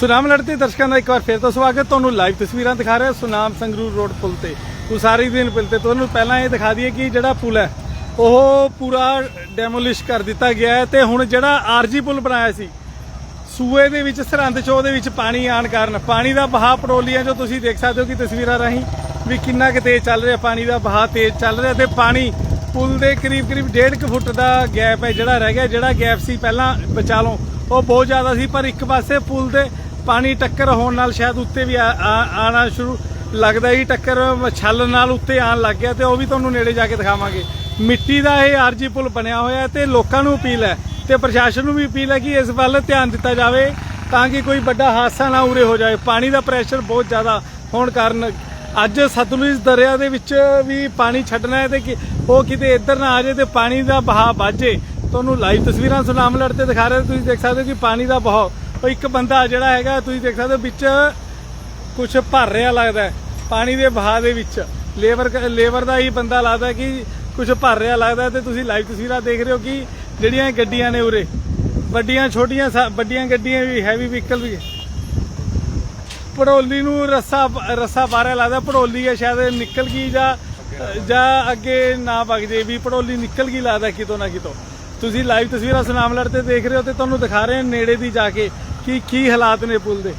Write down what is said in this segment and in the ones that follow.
ਸੁਨਾਮ ਲੜਤੇ ਦਰਸ਼ਕਾਂ ਦਾ ਇੱਕ ਵਾਰ ਫਿਰ ਤੋਂ ਸਵਾਗਤ। ਤੁਹਾਨੂੰ ਲਾਈਵ ਤਸਵੀਰਾਂ ਦਿਖਾ ਰਿਹਾ ਸੁਨਾਮ ਸੰਗਰੂਰ ਰੋਡ ਪੁਲ ਤੇ। ਉਸਾਰੀ ਦਿਨ ਪੁਲ ਤੇ। ਤੁਹਾਨੂੰ ਪਹਿਲਾਂ ਇਹ ਦਿਖਾ ਦਈਏ ਕਿ ਜਿਹੜਾ ਪੁਲ ਹੈ, ਉਹ ਪੂਰਾ ਡੈਮੋਲਿਸ਼ ਕਰ ਦਿੱਤਾ ਗਿਆ ਹੈ ਤੇ ਹੁਣ ਜਿਹੜਾ ਆਰਜੀ ਪੁਲ ਬਣਾਇਆ ਸੀ, ਸੂਏ ਦੇ ਵਿੱਚ, ਸਰਹੰਦ ਚੋ ਦੇ ਵਿੱਚ ਪਾਣੀ ਆਣ ਕਾਰਨ, ਪਾਣੀ ਦਾ ਵਹਾਅ ਪਟੋਲੀਆਂ ਜੋ ਤੁਸੀਂ ਦੇਖ ਸਕਦੇ ਹੋ ਕਿ ਤਸਵੀਰਾਂ ਰਾਹੀਂ ਵੀ ਕਿੰਨਾ ਕੁ ਤੇਜ਼ ਚੱਲ ਰਿਹਾ, ਪਾਣੀ ਦਾ ਬਹਾਅ ਤੇਜ਼ ਚੱਲ ਰਿਹਾ ਤੇ ਪਾਣੀ ਪੁਲ ਦੇ ਕਰੀਬ ਕਰੀਬ 1.5 ਫੁੱਟ ਦਾ ਗੈਪ ਹੈ ਜਿਹੜਾ ਰਹਿ ਗਿਆ, ਜਿਹੜਾ ਗੈਪ ਸੀ ਪਹਿਲਾਂ ਬਚਾ ਲਓ, ਉਹ ਬਹੁਤ ਜ਼ਿਆਦਾ ਸੀ, ਪਰ ਇੱਕ ਪਾਸੇ ਪੁਲ ਦੇ ਪਾਣੀ ਟੱਕਰ ਹੋਣ ਨਾਲ ਸ਼ਾਇਦ ਉੱਤੇ ਵੀ ਆ- ਆ- ਆਣਾ ਸ਼ੁਰੂ ਲੱਗਦਾ ਹੀ ਟੱਕਰ ਛੱਲ ਨਾਲ ਉੱਤੇ ਆਣ ਲੱਗ ਗਿਆ ਤੇ ਉਹ ਵੀ ਤੁਹਾਨੂੰ ਨੇੜੇ ਜਾ ਕੇ ਦਿਖਾਵਾਂਗੇ। ਮਿੱਟੀ ਦਾ ਇਹ ਆਰਜੀ ਪੁਲ ਬਣਿਆ ਹੋਇਆ ਹੈ ਤੇ ਲੋਕਾਂ ਨੂੰ ਅਪੀਲ ਹੈ ਤੇ ਪ੍ਰਸ਼ਾਸਨ ਨੂੰ ਵੀ ਅਪੀਲ ਹੈ ਕਿ ਇਸ ਵੱਲ ਧਿਆਨ ਦਿੱਤਾ ਜਾਵੇ ਤਾਂ ਕਿ ਕੋਈ ਵੱਡਾ ਹਾਦਸਾ ਨਾ ਉਰੇ ਹੋ ਜਾਏ। ਪਾਣੀ ਦਾ ਪ੍ਰੈਸ਼ਰ ਬਹੁਤ ਜ਼ਿਆਦਾ ਹੋਣ ਕਾਰਨ ਅੱਜ ਸਤਲੁਜ ਦਰਿਆ ਦੇ ਵਿੱਚ ਵੀ ਪਾਣੀ ਛੱਡਣਾ ਹੈ ਤੇ ਕਿ ਉਹ ਕਿਤੇ ਇੱਧਰ ਨਾ ਆ ਜਾਏ ਤੇ ਪਾਣੀ ਦਾ ਵਹਾਅ ਵਾਜੇ ਤੁਹਾਨੂੰ ਲਾਈਵ ਤਸਵੀਰਾਂ ਸੁਨਾਮ ਲੜ ਤੇ ਦਿਖਾ ਰਹੇ ਤੁਸੀਂ ਦੇਖ ਸਕਦੇ ਹੋ ਕਿ ਪਾਣੀ ਦਾ ਵਹਾਅ ਉਹ ਇੱਕ ਬੰਦਾ ਜਿਹੜਾ ਹੈਗਾ, ਤੁਸੀਂ ਦੇਖ ਸਕਦੇ ਹੋ, ਵਿੱਚ ਕੁਝ ਭਰ ਰਿਹਾ ਲੱਗਦਾ ਹੈ, ਪਾਣੀ ਦੇ ਵਹਾਅ ਦੇ ਵਿੱਚ। ਲੇਬਰ ਲੇਬਰ ਦਾ ਹੀ ਬੰਦਾ ਲੱਗਦਾ ਕਿ ਕੁਝ ਭਰ ਰਿਹਾ ਲੱਗਦਾ ਹੈ ਤੇ ਤੁਸੀਂ ਲਾਈਵ ਤਸਵੀਰਾਂ ਦੇਖ ਰਹੇ ਹੋ ਕਿ ਜਿਹੜੀਆਂ ਗੱਡੀਆਂ ਨੇ ਉਰੇ। ਵੱਡੀਆਂ, ਛੋਟੀਆਂ, ਸਾ- ਵੱਡੀਆਂ ਗੱਡੀਆਂ ਵੀ ਹੈਵੀ ਵਹੀਕਲ ਵੀ। ਪੜੋਲੀ ਨੂੰ ਰੱਸਾ ਰੱਸਾ ਬਾਰੇ ਲੱਗਦਾ ਪੜੋਲੀ ਹੈ ਸ਼ਾਇਦ ਨਿਕਲ ਗਈ ਜਾਂ ਜਾਂ ਅੱਗੇ ਨਾ ਵਗ ਜੇ ਵੀ ਪੜੋਲੀ ਨਿਕਲ ਗਈ ਲੱਗਦਾ ਕਿਤੋਂ ਨਾ ਕਿਤੋਂ। ਤੁਸੀਂ ਲਾਈਵ ਤਸਵੀਰਾਂ ਸੁਨਾਮ ਲੜ ਤੇ ਦੇਖ ਰਹੇ ਹੋ ਤੇ ਤੁਹਾਨੂੰ ਦਿਖਾ ਰਹੇ ਹਾਂ ਨੇੜੇ ਦੀ ਜਾ ਕੇ ਕਿ ਕੀ ਹਾਲਾਤ ਨੇ ਪੁਲ ਦੇ।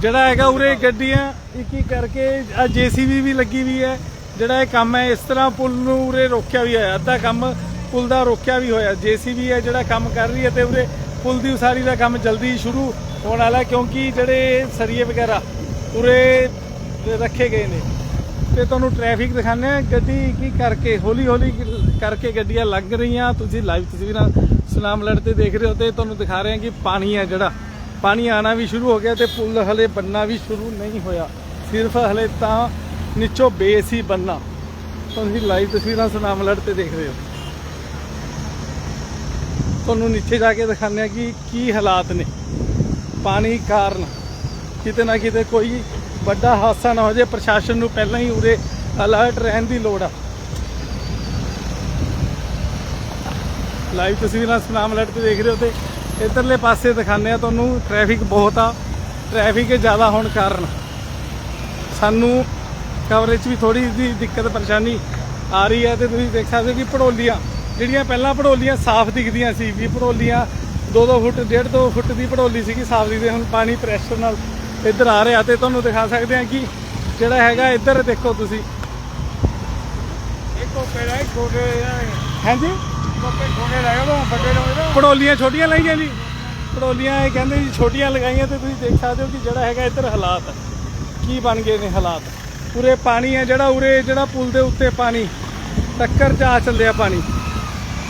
ਜਿਹੜਾ ਹੈਗਾ ਉਰੇ ਗੱਡੀਆਂ ਇੱਕ ਇੱਕ ਕਰਕੇ ਆ ਜੀਸੀਬੀ ਵੀ ਲੱਗੀ ਵੀ ਹੈ। ਜਿਹੜਾ ਇਹ ਕੰਮ ਹੈ, ਇਸ ਤਰ੍ਹਾਂ ਪੁਲ ਨੂੰ ਉਰੇ ਰੋਕਿਆ ਵੀ ਹੋਇਆ, ਅੱਧਾ ਕੰਮ ਪੁਲ ਦਾ ਰੋਕਿਆ ਵੀ ਹੋਇਆ। ਜੀਸੀਬੀ ਹੈ ਜਿਹੜਾ ਕੰਮ ਕਰ ਰਹੀ ਹੈ ਤੇ ਉਰੇ ਪੁਲ ਦੀ ਉਸਾਰੀ ਦਾ ਕੰਮ ਜਲਦੀ ਸ਼ੁਰੂ ਹੋਣ ਵਾਲਾ ਕਿਉਂਕਿ ਜਿਹੜੇ ਸਰੀਏ ਵਗੈਰਾ ਉਰੇ ਰੱਖੇ ਗਏ ਨੇ। ਤੇ ਤੁਹਾਨੂੰ ਟ੍ਰੈਫਿਕ ਦਿਖਾਉਂਦੇ ਆ ਗੱਡੀ ਕੀ ਕਰਕੇ ਹੌਲੀ ਹੌਲੀ ਕਰਕੇ ਗੱਡੀਆਂ ਲੰਘ ਰਹੀਆਂ। ਤੁਸੀਂ ਲਾਈਵ ਤਸਵੀਰਾਂ ਸੁਨਾਮ ਲੜ ਤੇ ਦੇਖ ਰਹੇ ਹੋ ਤੇ ਤੁਹਾਨੂੰ ਦਿਖਾ ਰਹੇ ਹਾਂ ਕਿ ਪਾਣੀ ਆ ਜਿਹੜਾ। ਪਾਣੀ ਆਣਾ ਵੀ ਸ਼ੁਰੂ ਹੋ ਗਿਆ ਤੇ ਪੁਲ ਹਲੇ ਬੰਨਾ ਵੀ ਸ਼ੁਰੂ ਨਹੀਂ ਹੋਇਆ। ਸਿਰਫ ਹਲੇ ਤਾਂ ਨੀਚੋਂ ਬੇਸ ਹੀ ਬੰਨਾ ਤੁਸੀਂ ਲਾਈਵ ਤਸਵੀਰਾਂ ਸੁਨਾਮ ਲੜ ਤੇ ਦੇਖ ਰਹੇ ਹੋ। ਤੁਹਾਨੂੰ ਨੀਚੇ ਜਾ ਕੇ ਦਿਖਾਉਂਦੇ ਆ ਕਿ ਕੀ ਹਾਲਾਤ ਨੇ। ਪਾਣੀ ਕਾਰਨ ਕਿਤੇ ਨਾ ਕਿਤੇ ਕੋਈ ਵੱਡਾ ਹਾਦਸਾ ਨਾ ਹੋ ਜਾਏ, ਪ੍ਰਸ਼ਾਸਨ ਨੂੰ ਪਹਿਲਾਂ ਹੀ ਉਰੇ ਅਲਰਟ ਰਹਿਣ ਦੀ ਲੋੜ ਆ। ਲਾਈਵ ਤਸਵੀਰਾਂ ਸੁਨਾਮ ਅਲਰਟ ਤੇ ਦੇਖ ਰਹੇ ਹੋ ਤੇ ਇਧਰਲੇ ਪਾਸੇ ਦਿਖਾਉਂਦੇ ਆ ਤੁਹਾਨੂੰ ਟ੍ਰੈਫਿਕ ਬਹੁਤ ਆ। ਟ੍ਰੈਫਿਕ ਜ਼ਿਆਦਾ ਹੋਣ ਕਾਰਨ। ਸਾਨੂੰ ਕਵਰੇਜ ਵੀ ਥੋੜੀ ਜਿਹੀ ਦਿੱਕਤ, ਪਰੇਸ਼ਾਨੀ ਆ ਰਹੀ ਹੈ ਤੇ ਤੁਸੀਂ ਦੇਖ ਸਕਦੇ ਹੋ ਕਿ ਪੜੋਲੀਆਂ ਜਿਹੜੀਆਂ ਪਹਿਲਾਂ ਪੜੋਲੀਆਂ ਸਾਫ਼ ਦਿਖਦੀਆਂ ਸੀ, ਵੀ ਪੜੋਲੀਆਂ 2-2 ਫੁੱਟ 1.5 2 ਫੁੱਟ ਦੀ ਪੜੋਲੀ ਸੀਗੀ ਸਾਫ਼ ਦਿਖਦੇ, ਹੁਣ ਪਾਣੀ ਪ੍ਰੈਸ਼ਰ ਨਾਲ ਇੱਧਰ ਆ ਰਿਹਾ ਤੇ ਤੁਹਾਨੂੰ ਦਿਖਾ ਸਕਦੇ ਹਾਂ ਕਿ ਜਿਹੜਾ ਹੈਗਾ ਇੱਧਰ ਦੇਖੋ ਤੁਸੀਂ। ਇੱਕ ਕੋਪੇ ਦਾ ਛੋਟੇ ਹਾਂਜੀ? ਕੋਪੇ ਛੋਟੇ ਲਾਇਆ ਉਹ ਵੱਡੇ ਲਾਉਂਦੇ ਪੜੋਲੀਆਂ ਛੋਟੀਆਂ ਲਾਈਆਂ ਜੀ। ਪੜੋਲੀਆਂ ਇਹ ਕਹਿੰਦੇ ਜੀ ਛੋਟੀਆਂ ਲਗਾਈਆਂ ਤੇ ਤੁਸੀਂ ਦੇਖ ਸਕਦੇ ਹੋ ਕਿ ਜਿਹੜਾ ਹੈਗਾ ਇੱਧਰ ਹਾਲਾਤ ਕੀ ਬਣ ਗਏ ਨੇ ਹਾਲਾਤ? ਉਰੇ ਪਾਣੀ ਹੈ ਜਿਹੜਾ ਉਰੇ ਜਿਹੜਾ ਪੁਲ ਦੇ ਉੱਤੇ ਪਾਣੀ। ਟੱਕਰ ਚ ਆ ਚੱਲਿਆ ਪਾਣੀ।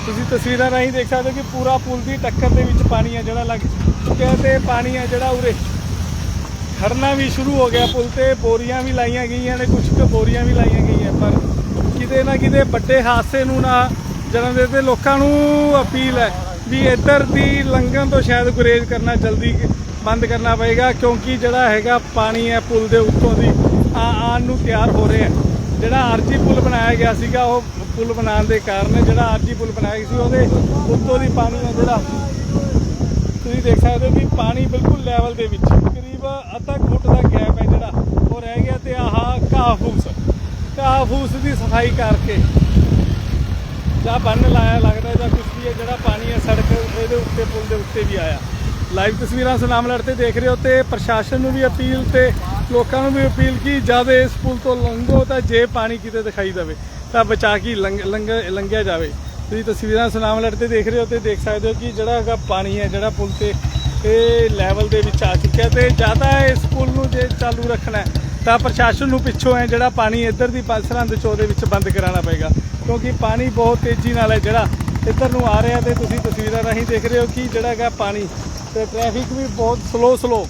ਤੁਸੀਂ ਤਸਵੀਰਾਂ ਰਾਹੀਂ ਦੇਖ ਸਕਦੇ ਹੋ ਕਿ ਪੂਰਾ ਪੁਲ ਦੀ ਟੱਕਰ ਦੇ ਵਿੱਚ ਪਾਣੀ ਹੈ ਜਿਹੜਾ ਲੱਗ ਚੁੱਕਿਆ ਤੇ ਪਾਣੀ ਹੈ ਜਿਹੜਾ ਉਰੇ। ਖੜਨਾ ਵੀ ਸ਼ੁਰੂ ਹੋ ਗਿਆ ਪੁਲ ਤੇ, ਬੋਰੀਆਂ ਵੀ ਲਾਈਆਂ ਗਈਆਂ ਨੇ ਕੁਝ ਕੁ ਬੋਰੀਆਂ ਵੀ ਲਾਈਆਂ ਗਈਆਂ, ਪਰ ਕਿਤੇ ਨਾ ਕਿਤੇ ਵੱਡੇ ਹਾਦਸੇ ਨੂੰ ਨਾ ਜਨਮ ਦੇ ਤੇ ਲੋਕਾਂ ਨੂੰ ਅਪੀਲ ਹੈ ਵੀ ਇੱਧਰ ਦੀ ਲੰਘਣ ਤੋਂ ਸ਼ਾਇਦ ਗੁਰੇਜ਼ ਕਰਨਾ ਜਲਦੀ ਬੰਦ ਕਰਨਾ ਪਏਗਾ, ਕਿਉਂਕਿ ਜਿਹੜਾ ਹੈਗਾ ਪਾਣੀ ਹੈ ਪੁਲ ਦੇ ਉੱਤੋਂ ਦੀ ਆ ਆਉਣ ਨੂੰ ਤਿਆਰ ਹੋ ਰਿਹਾ ਹੈ। ਜਿਹੜਾ ਆਰਜੀ ਪੁਲ ਬਣਾਇਆ ਗਿਆ ਸੀਗਾ, ਉਹ ਪੁਲ ਬਣਾਉਣ ਦੇ ਕਾਰਨ ਜਿਹੜਾ ਆਰਜੀ ਪੁਲ ਬਣਾਇਆ ਗਿਆ ਸੀ, ਉਹਦੇ ਉੱਤੋਂ ਦੀ ਪਾਣੀ ਦਾ ਜਿਹੜਾ ਤੁਸੀਂ ਦੇਖ ਸਕਦੇ ਹੋ ਕਿ ਪਾਣੀ ਬਿਲਕੁਲ ਲੈਵਲ ਦੇ ਵਿੱਚ ਕਰੀਬ ਅੱਧਾ ਕੁ ਫੁੱਟ ਦਾ ਗੈਪ ਹੈ ਜਿਹੜਾ, ਉਹ ਰਹਿ ਗਿਆ ਤੇ ਆਹ ਘਾਹ ਫੂਸ ਘਾਹ ਫੂਸ ਦੀ ਸਫ਼ਾਈ ਕਰਕੇ ਜਾਂ ਬੰਨ ਲਾਇਆ ਲੱਗਦਾ ਜਾਂ ਕੁਝ ਵੀ ਹੈ, ਜਿਹੜਾ ਪਾਣੀ ਹੈ ਸੜਕ ਇਹਦੇ ਉੱਤੇ, ਪੁਲ ਦੇ ਉੱਤੇ ਵੀ ਆਇਆ। ਲਾਈਵ ਤਸਵੀਰਾਂ ਸੁਨਾਮ ਲੜ ਤੇ ਦੇਖ ਰਹੇ ਹੋ ਤੇ ਪ੍ਰਸ਼ਾਸਨ ਨੂੰ ਵੀ ਅਪੀਲ ਤੇ ਲੋਕਾਂ ਨੂੰ ਵੀ ਅਪੀਲ ਕੀ ਜਦ ਇਸ ਪੁਲ ਤੋਂ ਲੰਘੋ ਤਾਂ ਜੇ ਪਾਣੀ ਕਿਤੇ ਦਿਖਾਈ ਦੇਵੇ, ਤਾਂ ਬਚਾ ਕੇ ਲੰਘ, ਲੰਘ- ਲੰਘਿਆ ਜਾਵੇ। ਤੁਸੀਂ ਤਸਵੀਰਾਂ ਸੁਨਾਮ ਲੜ ਤੇ ਦੇਖ ਰਹੇ ਹੋ ਤੇ ਦੇਖ ਸਕਦੇ ਹੋ ਕਿ ਜਿਹੜਾ ਹੈਗਾ ਪਾਣੀ ਹੈ, ਜਿਹੜਾ ਪੁਲ ਤੇ ਇਹ ਲੈਵਲ ਦੇ ਵਿੱਚ ਆ ਚੁੱਕਿਆ ਤੇ ਜ਼ਿਆਦਾ ਇਸ ਪੁਲ ਨੂੰ ਜੇ ਚਾਲੂ ਰੱਖਣਾ ਹੈ, ਤਾਂ ਪ੍ਰਸ਼ਾਸਨ ਨੂੰ ਪਿੱਛੋਂ ਹੈ ਜਿਹੜਾ ਪਾਣੀ ਇੱਧਰ ਦੀ ਸਰਹੰਦ ਚੋ ਦੇ ਵਿੱਚ ਬੰਦ ਕਰਾਉਣਾ ਪਏਗਾ। ਕਿਉਂਕਿ ਪਾਣੀ ਬਹੁਤ ਤੇਜ਼ੀ ਨਾਲ ਹੈ ਜਿਹੜਾ ਇੱਧਰ ਨੂੰ ਆ ਰਿਹਾ ਤੇ ਤੁਸੀਂ ਤਸਵੀਰਾਂ ਰਾਹੀਂ ਦੇਖ ਰਹੇ ਹੋ ਕਿ ਜਿਹੜਾ ਹੈਗਾ ਪਾਣੀ ਤੇ ਟ੍ਰੈਫਿਕ ਵੀ ਬਹੁਤ ਸਲੋ ਸਲੋ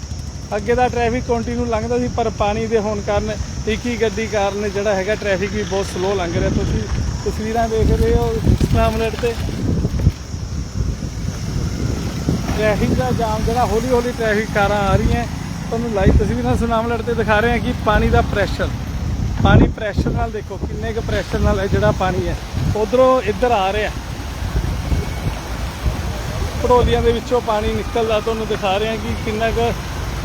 ਅੱਗੇ ਦਾ ਟ੍ਰੈਫਿਕ ਕੰਟੀਨਿਊ ਲੰਘਦਾ ਸੀ, ਪਰ ਪਾਣੀ ਦੇ ਹੋਣ ਕਾਰਨ ਇੱਕ ਹੀ ਗੱਡੀ ਕਾਰਨ ਜਿਹੜਾ ਹੈਗਾ ਟ੍ਰੈਫਿਕ ਵੀ ਬਹੁਤ ਸਲੋ ਲੰਘ ਰਿਹਾ। ਤੁਸੀਂ ਤਸਵੀਰਾਂ ਦੇਖ ਰਹੇ ਹੋ ਸਨਾਮਲੇਟ ਤੇ। ਟ੍ਰੈਫਿਕ ਦਾ ਜਾਮ, ਜਿਹੜਾ ਹੌਲੀ ਹੌਲੀ ਟ੍ਰੈਫਿਕ ਕਾਰਾਂ ਆ ਰਹੀਆਂ। ਤੁਹਾਨੂੰ ਲਾਈਵ ਤਸਵੀਰਾਂ ਸੁਨਾਮਲੇਟ ਤੇ ਦਿਖਾ ਰਹੇ ਹਾਂ ਕਿ ਪਾਣੀ ਦਾ ਪ੍ਰੈਸ਼ਰ ਪਾਣੀ ਪ੍ਰੈਸ਼ਰ ਨਾਲ ਦੇਖੋ, ਕਿੰਨੇ ਕੁ ਪ੍ਰੈਸ਼ਰ ਨਾਲ ਹੈ ਜਿਹੜਾ ਪਾਣੀ ਹੈ, ਉਧਰੋਂ ਇੱਧਰ ਆ ਰਿਹਾ। ਪੜੋਲੀਆਂ ਦੇ ਵਿੱਚੋਂ ਪਾਣੀ ਨਿਕਲਦਾ, ਤੁਹਾਨੂੰ ਦਿਖਾ ਰਹੇ ਹਾਂ ਕਿ ਕਿੰਨਾ ਕੁ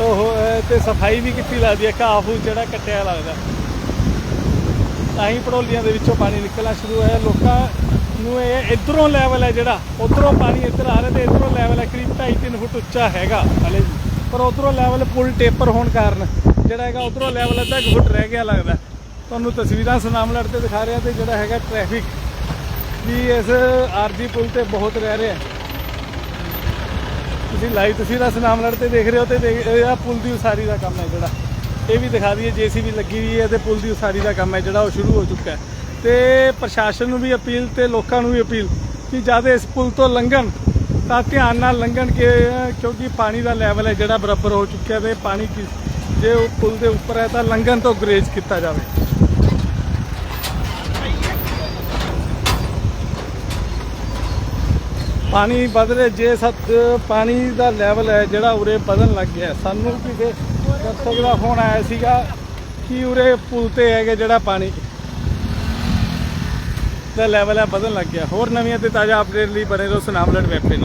ਉਹ ਤੇ ਸਫ਼ਾਈ ਵੀ ਕੀਤੀ ਲੱਗਦੀ ਹੈ ਘਾਹ ਫੂਸ ਜਿਹੜਾ ਕੱਟਿਆ ਲੱਗਦਾ। ਤਾਂ ਹੀ ਪੜੋਲੀਆਂ ਦੇ ਵਿੱਚੋਂ ਪਾਣੀ ਨਿਕਲਣਾ ਸ਼ੁਰੂ ਹੋਇਆ। ਲੋਕਾਂ ਨੂੰ ਇਹ ਇਧਰੋਂ ਲੈਵਲ ਹੈ ਜਿਹੜਾ, ਉਧਰੋਂ ਪਾਣੀ ਇੱਧਰ ਆ ਰਿਹਾ ਤੇ ਇਧਰੋਂ ਲੈਵਲ ਹੈ, ਕਰੀਬ 2.5 ਫੁੱਟ ਉੱਚਾ ਹੈਗਾ ਹਲੇ ਵੀ। ਪਰ ਉਧਰੋਂ ਲੈਵਲ ਪੁਲ ਟੇਪਰ ਹੋਣ ਕਾਰਨ ਜਿਹੜਾ ਹੈਗਾ, ਉਧਰੋਂ ਲੈਵਲ ਅੱਧਾ ਕੁ ਫੁੱਟ ਰਹਿ ਗਿਆ ਲੱਗਦਾ। ਤੁਹਾਨੂੰ ਤਸਵੀਰਾਂ ਸੁਨਾਮਲੜ ਤੇ ਦਿਖਾ ਰਿਹਾ ਤੇ ਜਿਹੜਾ ਹੈਗਾ ਟ੍ਰੈਫਿਕ ਵੀ ਇਸ ਆਰਜੀ ਪੁਲ ਤੇ ਬਹੁਤ ਰਹਿ ਰਿਹਾ। ਤੁਸੀਂ ਲਾਈਵ ਤਸਵੀਰਾਂ ਸੁਨਾਮਲੜ ਤੇ ਦੇਖ ਰਹੇ ਹੋ ਤੇ ਦੇਖ- ਇਹ ਪੁਲ ਦੀ ਉਸਾਰੀ ਦਾ ਕੰਮ ਹੈ ਜਿਹੜਾ। ਇਹ ਵੀ ਦਿਖਾ ਦਈਏ, ਜੀਸੀਬੀ ਲੱਗੀ ਹੋਈ ਹੈ ਤੇ ਪੁਲ ਦੀ ਉਸਾਰੀ ਦਾ ਕੰਮ ਹੈ, ਜਿਹੜਾ ਉਹ ਸ਼ੁਰੂ ਹੋ ਚੁੱਕਾ ਹੈ। ਤੇ ਪ੍ਰਸ਼ਾਸਨ ਨੂੰ ਵੀ ਅਪੀਲ ਤੇ ਲੋਕਾਂ ਨੂੰ ਵੀ ਅਪੀਲ ਕਿ ਜਦ ਇਸ ਪੁਲ ਤੋਂ ਲੰਘਣ, ਤਾਂ ਧਿਆਨ ਨਾਲ ਲੰਘਣ ਕਿ, ਕਿਉਂਕਿ ਪਾਣੀ ਦਾ ਲੈਵਲ ਹੈ ਜਿਹੜਾ ਬਰਾਬਰ ਹੋ ਚੁੱਕਿਆ ਤੇ ਪਾਣੀ ਜੇ ਉਹ ਪੁਲ ਦੇ ਉੱਪਰ ਹੈ ਤਾਂ ਲੰਘਣ ਤੋਂ ਗੁਰੇਜ਼ ਕੀਤਾ ਜਾਵੇ। ਪਾਣੀ ਵੱਧ ਰਿਹਾ ਜੇ ਸੱਤ ਪਾਣੀ ਦਾ ਲੈਵਲ ਹੈ ਜਿਹੜਾ ਉਰੇ ਵਧਣ ਲੱਗ ਗਿਆ, ਸਾਨੂੰ ਕਿਸੇ ਦਰਸ਼ਕ ਦਾ ਫੋਨ ਆਇਆ ਸੀਗਾ ਕਿ ਉਰੇ ਪੁਲ ਤੇ ਹੈਗੇ ਜਿਹੜਾ ਪਾਣੀ ਦਾ ਲੈਵਲ ਹੈ ਵਧਣ ਲੱਗ ਗਿਆ। ਹੋਰ ਨਵੀਆਂ ਤੇ ਤਾਜ਼ਾ ਅਪਡੇਟ ਲਈ ਬਣੇ ਰਹੋ ਸੁਨਾਮਲੜ ਵੈਬ